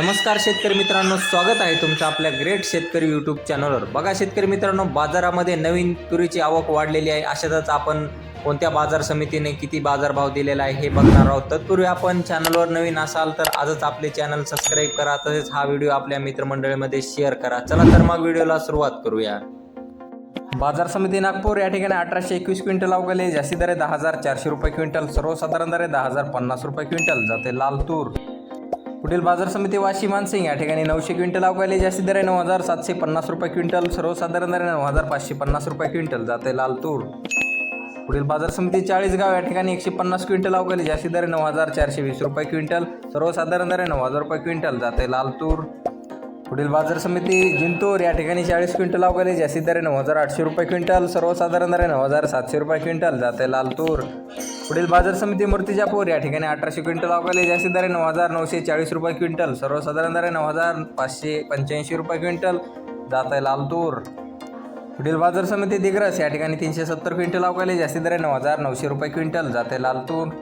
नमस्कार शेतकरी मित्रांनो स्वागत आहे तुमचं आपल्या ग्रेट शेतकरी यूट्यूब चॅनलवर बघा शेतकरी मित्रांनो बाजारामध्ये नवीन तुरीची आवक वाढलेली आहे. अशातच आपण कोणत्या बाजार समितीने किती बाजारभाव दिलेला आहे हे बघणार आहोत. तत्पूर्वी आपण चॅनलवर नवीन असाल तर आजच आपले चॅनल सबस्क्राईब करा. तसेच हा व्हिडिओ आपल्या मित्रमंडळीमध्ये शेअर करा. चला तर मग व्हिडिओला सुरुवात करूया. बाजार समिती नागपूर या ठिकाणी अठराशे एकवीस क्विंटल अवघाले. जास्ती दरे दहा हजार चारशे रुपये क्विंटल. सर्वसाधारण दरे दहा हजार पन्नास रुपये क्विंटल. जाते लाल तूर. पुढील बाजार समिती वाशी मानसिंग या ठिकाणी नऊशे क्विंटल अवघाले जास्ती दर आहे नऊ हजार सातशे पन्नास रुपये क्विंटल सर्वसाधारण दर आहे नऊ हजार पाचशे पन्नास रुपये क्विंटल जाते लाल तूर. पुढील बाजार समिती चाळीसगाव या ठिकाणी एकशे पन्नास क्विंटल अवघाले जास्ती दर आहे नऊ हजार चारशे वीस रुपये क्विंटल सर्वसाधारण दर आहे नऊ हजार रुपये क्विंटल जाते लाल तूर. पुढील बाजार समिती जिंतूर या ठिकाणी चाळीस क्विंटल अवघाले जास्ती दर आहे नऊ हजार आठशे रुपये क्विंटल सर्वसाधारण दर आहे नऊ हजार सातशे रुपये क्विंटल जाते लाल तूर. पुढील बाजार समिती मूर्तिजापूर या ठिकाणी अठराशे क्विंटल अवघाले जास्ती दर नऊ हजार नऊशे चाळीस रुपये क्विंटल. सर्वसाधारण दर नऊ हजार पाचशे पंच्याऐंशी रुपये क्विंटल. जात आहे लालतूर पुढील बाजार समिती दिग्रस या ठिकाणी तीनशे सत्तर क्विंटल अवघाले जास्ती दर नऊ हजार नऊशे रुपये क्विंटल. जाते लालतूर